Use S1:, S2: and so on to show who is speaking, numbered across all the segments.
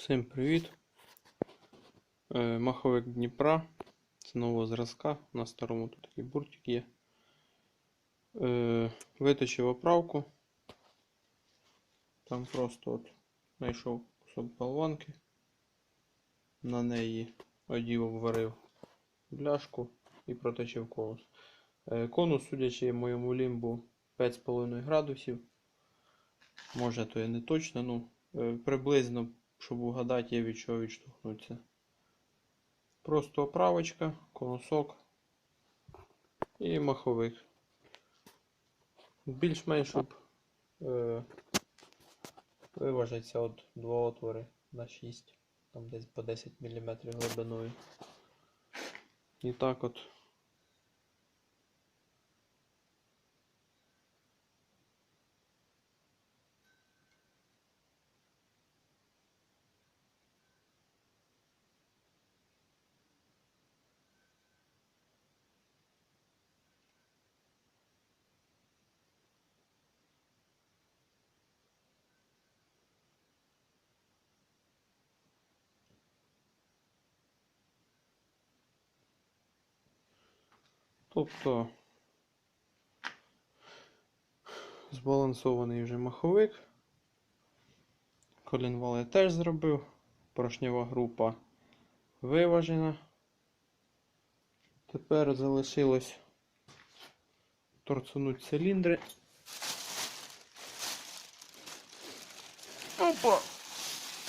S1: Всім привіт. Е, Маховик Дніпра. Це нового зразка. На старому тут такий буртик є. Е, Виточив оправку. Там просто от знайшов кусок болванки. На неї одів обварив бляшку і проточив конус. Е, Конус, судячи моєму лімбу, 5,5 градусів. Може, то і не точно, ну приблизно, щоб угадати, від чого відштовхнуться. Просто оправочка, конусок і маховик. Більш-менш, е, виважиться от два отвори на 6, там десь по 10 мм глибиною. І так от. Тобто збалансований вже маховик. Колінвал я теж зробив. Поршнева група виважена. Тепер залишилось торцунуть циліндри. Опа!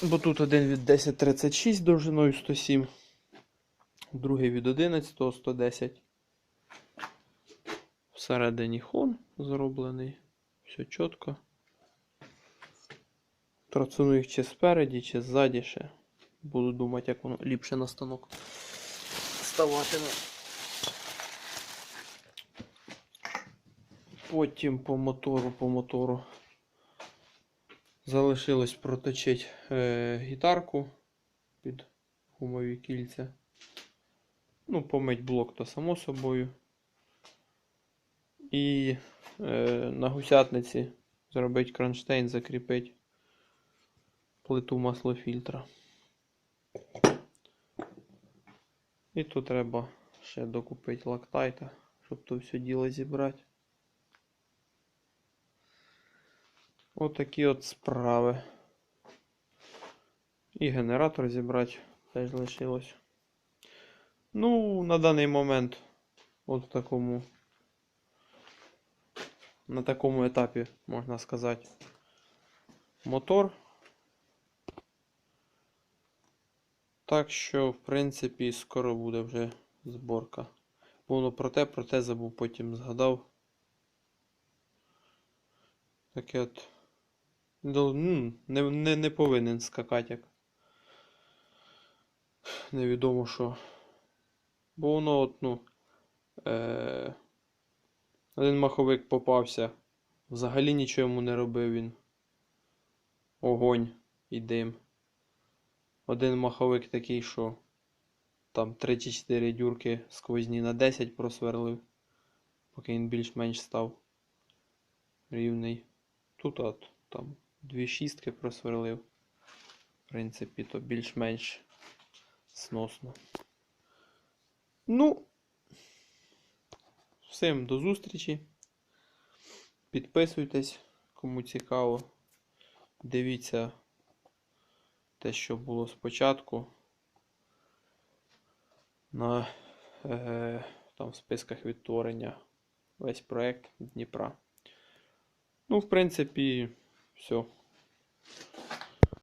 S1: Бо тут один від 1036 довжиною 107, другий від 11 110. Всередині хон зроблений. Все чітко. Торцуну їх чи спереді, чи ззаді ще. Буду думати, як воно ліпше на станок ставатиме. Потім по мотору, по мотору. Залишилось проточити е, гітарку під гумові кільця. Ну, помить блок то само собою. І е, на гусятниці зробити кронштейн, закріпити плиту маслофільтра. І тут треба ще докупити лактайта, щоб то все діло зібрати. Отакі от справи. І генератор зібрати теж лишилось. Ну, на даний момент от в такому на такому етапі, можна сказати, мотор. Так що, в принципі, скоро буде вже зборка. Воно проте, проте забув, потім згадав. Таке от. Ну, не, не, не повинен скакати як. Невідомо що. Бо воно от, ну. Е- один маховик попався. Взагалі нічого йому не робив він. Огонь і дим. Один маховик такий, що там 3 чи 4 дюрки сквозні на 10 просверлив, поки він більш-менш став рівний. Тут от там дві шістки просверлив. В принципі, то більш-менш сносно. Ну. Всім до зустрічі. Підписуйтесь, кому цікаво. Дивіться те, що було спочатку. На е, там в списках відтворення весь проект Дніпра. Ну, в принципі, все.